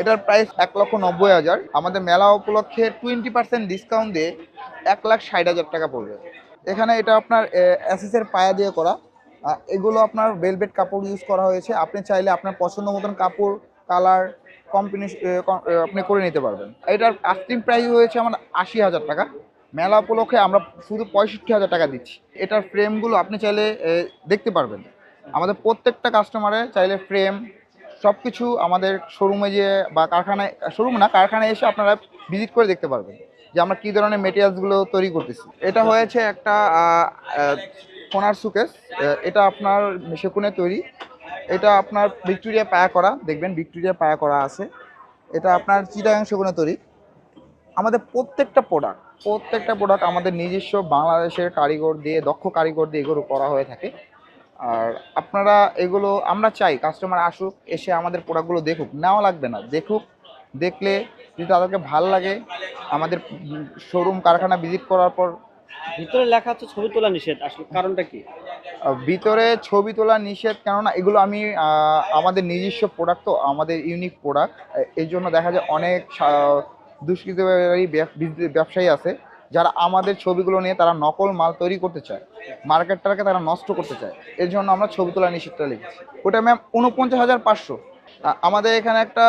এটার প্রাইস এক লক্ষ নব্বই হাজার। আমাদের মেলা উপলক্ষে টোয়েন্টি পার্সেন্ট ডিসকাউন্ট দিয়ে এক লাখ ষাট হাজার টাকা পড়বে। এখানে এটা আপনার অ্যাসেসের পায়া দিয়ে করা। এগুলো আপনার বেলভেট কাপড় ইউজ করা হয়েছে। আপনি চাইলে আপনার পছন্দ মতন কাপড় কালার কম্বিনে আপনি করে নিতে পারবেন। এটার আস্তিং প্রাইস হয়েছে আমার আশি হাজার টাকা। মেলা উপলক্ষে আমরা শুধু পঁয়ষট্টি হাজার টাকা দিচ্ছি। এটার ফ্রেমগুলো আপনি চাইলে দেখতে পারবেন। আমাদের প্রত্যেকটা কাস্টমারে চাইলে ফ্রেম সব কিছু আমাদের শোরুমে যে বা কারখানায় শোরুম না, কারখানায় এসে আপনারা ভিজিট করে দেখতে পারবেন যে আমরা কী ধরনের মেটেরিয়ালসগুলো তৈরি করতেছি। এটা হয়েছে একটা কোনার সুকেস এটা আপনার সেকুনে তৈরি। এটা আপনার ভিক্টোরিয়া পায়া করা, দেখবেন ভিক্টোরিয়া পায়া করা আছে। এটা আপনার চিটাগাং সেগুনে তৈরি। আমাদের প্রত্যেকটা প্রোডাক্ট প্রত্যেকটা প্রোডাক্ট আমাদের নিজস্ব বাংলাদেশের কারিগর দিয়ে, দক্ষ কারিগর দিয়ে এগুলো করা হয়ে থাকে। আর আপনারা এগুলো আমরা চাই কাস্টমার আসুক এসে আমাদের প্রোডাক্টগুলো দেখুক। নেওয়া লাগবে না দেখুক দেখলে যদি তাদেরকে ভালো লাগে আমাদের শোরুম কারখানা ভিজিট করার পর ভিতরে লেখা আছে ছবি তোলা নিষেধ আসলে কারণটা কি? ভিতরে ছবি তোলা নিষেধ কেননা এগুলো আমি আমাদের নিজস্ব প্রোডাক্ট তো আমাদের ইউনিক প্রোডাক্ট এই জন্য দেখা যায় অনেক দুষ্কৃতকারী ব্যবসায়ী আছে যারা আমাদের ছবিগুলো নিয়ে তারা নকল মাল তৈরি করতে চায়, মার্কেটটাকে তারা নষ্ট করতে চায়, এর জন্য আমরা ছবি তোলা নিষেধটা লিখেছি। ওটা ম্যাম উনপঞ্চাশ হাজার পাঁচশো। আমাদের এখানে একটা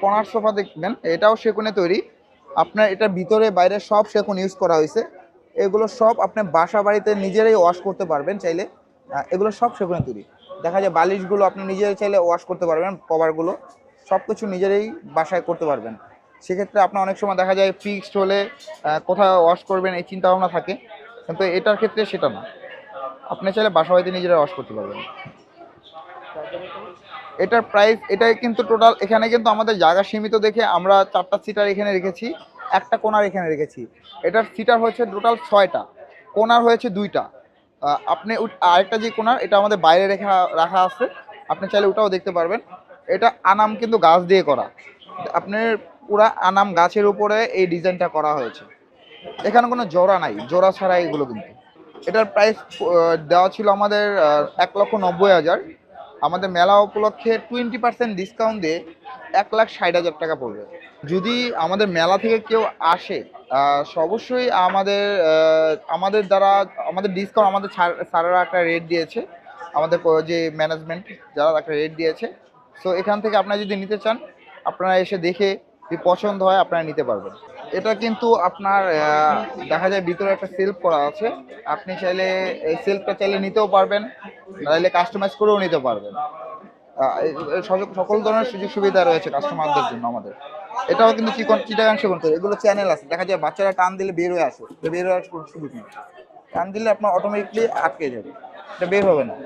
কর্নার সোফা দেখবেন, এটাও সেগুনে তৈরি। আপনার এটা ভিতরে বাইরে সব সেগুন ইউজ করা হয়েছে। এগুলো সব আপনি বাসা বাড়িতে নিজেরাই ওয়াশ করতে পারবেন চাইলে। এগুলো সব সেগুনে তৈরি। দেখা যায় বালিশগুলো আপনি নিজেরাই চাইলে ওয়াশ করতে পারবেন কভারগুলো সব কিছু নিজেরাই বাসায় করতে পারবেন। সেক্ষেত্রে আপনার অনেক সময় দেখা যায় ফিক্সড হলে কোথায় ওয়াশ করবেন, এই চিন্তা ভাবনা থাকে। কিন্তু এটার ক্ষেত্রে সেটা না। আপনি চাইলে বাসা বাড়িতে নিজেরা ওয়াশ করতে পারবেন। এটার প্রাইস এটাই কিন্তু টোটাল এখানে কিন্তু আমাদের জায়গা সীমিত দেখে আমরা চারটা সিটার এখানে রেখেছি, একটা কোনার এখানে রেখেছি। এটার সিটার হচ্ছে টোটাল ছয়টা, কোনার হয়েছে দুইটা। আপনি আরেকটা যে কোনার, এটা আমাদের বাইরে রেখা, রাখা আছে। আপনি চাইলে ওটাও দেখতে পারবেন। এটা আনাম কিন্তু গাছ দিয়ে করা। আপনার পুরা আনাম গাছের উপরে এই ডিজাইনটা করা হয়েছে। এখানে কোনো জোড়া নাই, জোড়া ছাড়া এগুলো কিন্তু। এটার প্রাইস দেওয়া ছিল আমাদের এক লক্ষ নব্বই হাজার। আমাদের মেলা উপলক্ষে টোয়েন্টি পার্সেন্ট ডিসকাউন্ট দিয়ে এক লাখ ষাট হাজার টাকা পড়বে। যদি আমাদের মেলা থেকে কেউ আসে অবশ্যই আমাদের আমাদের দ্বারা, আমাদের ডিসকাউন্ট আমাদের স্যারেরা একটা রেট দিয়েছে। আমাদের যে ম্যানেজমেন্ট যারা একটা রেট দিয়েছে। সো এখান থেকে আপনারা যদি নিতে চান, আপনারা এসে দেখে পছন্দ হয়, আপনারা নিতে পারবেন। এটা কিন্তু আপনার দেখা যায় ভিতরে একটা সেলফ করা আছে। আপনি চাইলে এই সেলফটা চাইলে নিতেও পারবেন চাইলে কাস্টমাইজ করেও নিতে পারবেন। সকল- ধরনের সুযোগ সুবিধা রয়েছে কাস্টমারদের জন্য আমাদের। এটাও কিন্তু চিকন চিটাগাং সেগুন তৈরি এগুলো চ্যানেল আছে। দেখা যায় বাচ্চারা টান দিলে বের হয়ে আসে। বের হয়ে আসে কোনো সুযোগ নেই। টান দিলে আপনার অটোমেটিকলি আটকে যাবে। এটা বের হবে না।